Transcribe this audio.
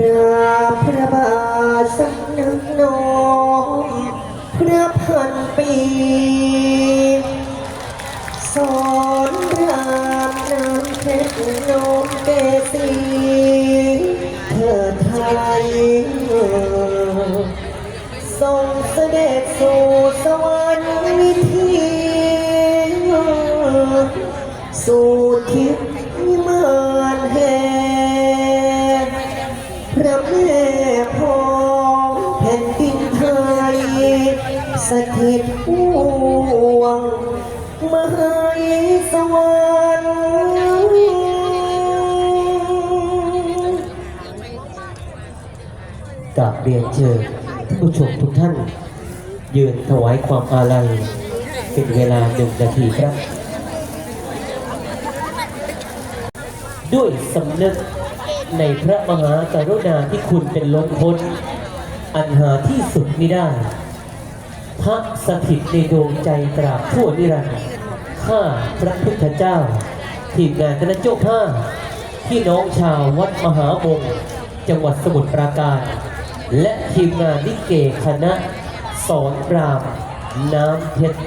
ราบพระบาทสักนึกน้อมพระพันปี สอนรามน้ำเพชรนมเกศีเธอไทยทรงเสด็จสู่สวรรค์วิถีสู่ทิพย์ พระแม่ของแผ่นดินไทยสถิตห่วงมหายสวรรค์กราบเรียนเชิญท่านผู้ชมทุกท่าน ยืนถวายความอาลัยเป็นเวลาหนึ่งนาทีครับ ด้วยสำนึก ในพระมหากรุณาที่คุณเป็นล้นพ้น อันหาที่สุดไม่ได้ พระสถิตในดวงใจตราบทั่วนิรันดร์ข้าพระพุทธเจ้า ทีมงานคณะเจ้าภาพพี่น้องชาววัดมหาบงจังหวัดสมุทรปราการ และทีมงานลิเกคณะสอนรามน้ำเพชร